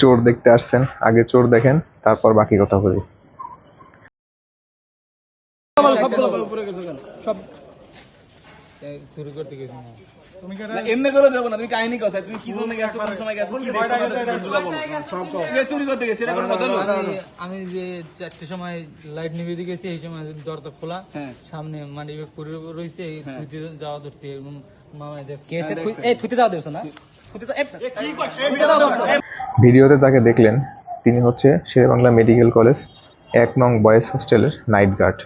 চোর দেখতে আসছেন। আগে চোর দেখেন তারপর বাকি কথা বলি। শুরু করতে গেছি না না, এমনি করে যাব না তুমি কাহিনী কথা তুমি কি জন্য গেছো কোন সময় গেছো কি দেখছ না দেখছ সেগুলো বলো। তুমি চুরি করতে গেছি এটা কোনো কথা নয় আমি- আমি যে চারটে সময় লাইট নিভিয়ে দিয়ে গেছি এই সময় দরজা খোলা হ্যাঁ। সামনে মানি রয়েছে এই থুইতে যাওয়া ধরছি মামা দেখছে এই থুইতে যাওয়া না? ভিডিওতে তাকে দেখলেন তিনি হচ্ছে শেরেবাংলা মেডিকেল কলেজ এক নং বয়েজ হোস্টেলের নাইট গার্ড।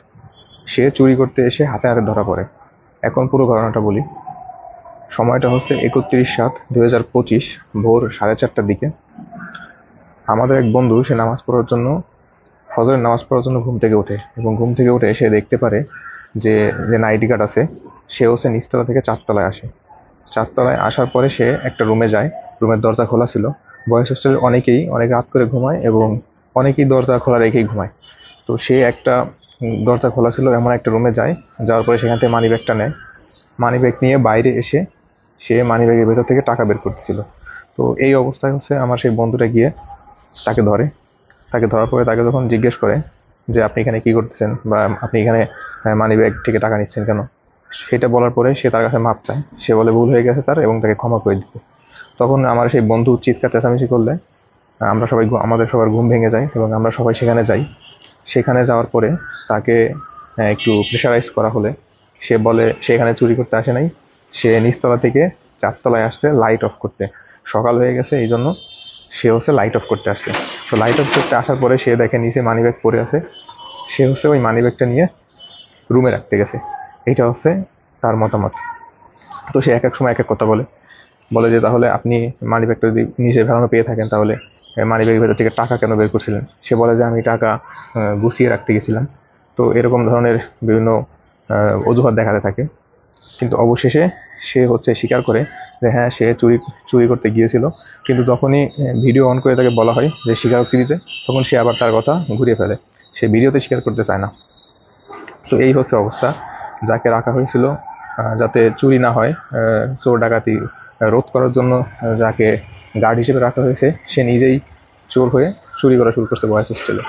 সে চুরি করতে এসে হাতে হাতে ধরা পড়ে। এখন পুরো ঘটনাটা বলি। সময়টা হচ্ছে একত্রিশ সাত দুই হাজার পঁচিশ ভোর সাড়ে চারটার দিকে। আমাদের এক বন্ধু, সে নামাজ পড়ার জন্য, ফজরের নামাজ পড়ার জন্য ঘুম থেকে ওঠে এবং ঘুম থেকে উঠে সে দেখতে পারে যে যে নাইট গার্ড আছে সে হচ্ছে নিচতলা থেকে চারতলায় আসে। চারতলায় আসার পরে সে একটা রুমে যায়। রুমের দরজা খোলা ছিল। বয়েস হোস্টেলের অনেকেই অনেক রাত করে ঘুমায় এবং অনেকেই দরজা খোলা রেখেই ঘুমায়। তো সে একটা দরজা খোলা ছিল, এমন একটা রুমে যায়। যাওয়ার পরে সেখান থেকে মানি ব্যাগটা নেয়। মানি ব্যাগ নিয়ে বাইরে এসে সে মানি ব্যাগের ভেতর থেকে টাকা বের করতেছিল। তো এই অবস্থায় হচ্ছে আমার সেই বন্ধুটা গিয়ে তাকে ধরে। তাকে ধরার পরে তাকে যখন জিজ্ঞেস করে যে, আপনি এখানে কি করতেছেন? বা আপনি এখানে মানি ব্যাগ থেকে টাকা নিচ্ছেন কেন? সেটা বলার পরে সে তার কাছে মাপ চায়। সে বলে, ভুল হয়ে গেছে তার এবং তাকে ক্ষমা করে দিতে। তখন আমার সেই বন্ধু চিৎকার, চেঁচামেচি করলে, আমরা সবাই আমাদের সবার ঘুম ভেঙে যায় এবং আমরা সবাই সেখানে যাই। সেখানে যাওয়ার পরে তাকে একটু প্রেশারাইজ করা হলে, সে বলে, সে এখানে চুরি করতে আসে নাই। সে নিচতলা থেকে চারতলায় আসছে লাইট অফ করতে। সকাল হয়ে গেছে, এই জন্য সে হচ্ছে লাইট অফ করতে আসছে। তো লাইট অফ করতে আসার পরে সে দেখে নিচে মানি ব্যাগ পড়ে আছে। সে হচ্ছে ওই মানি ব্যাগটা নিয়ে রুমে রাখতে গেছে। এটা হচ্ছে তার মতামত। তো সে এক এক সময় এক এক কথা বলে। বলে যে, তাহলে আপনি মানি ব্যাগটা যদি নিচে ভেড়ানো পেয়ে থাকেন, তাহলে মানি ব্যাগের ভেতর থেকে টাকা কেন বের করছিলেন? সে বলে যে, আমি টাকা গুছিয়ে রাখতে গেছিলাম। তো এরকম ধরনের বিভিন্ন অজুহাত দেখাতে থাকে। কিন্তু অবশেষে সে হচ্ছে স্বীকার করে যে হ্যাঁ সে চুরি চুরি করতে গিয়েছিল। কিন্তু যখনই ভিডিও অন করে তাকে বলা হয় যে, স্বীকারোক্তি দিতে, তখন সে আবার তার কথা ঘুরিয়ে ফেলে। সে ভিডিওতে স্বীকার করতে চায় না। তো এই হচ্ছে অবস্থা। যাকে রাখা হয়েছিল যাতে চুরি না হয় চোর ডাকাতি রোধ করার জন্য যাকে গার্ড হিসেবে রাখা হয়েছে, সে নিজেই চোর হয়ে চুরি করা শুরু করতে বয়স হোস্টেলে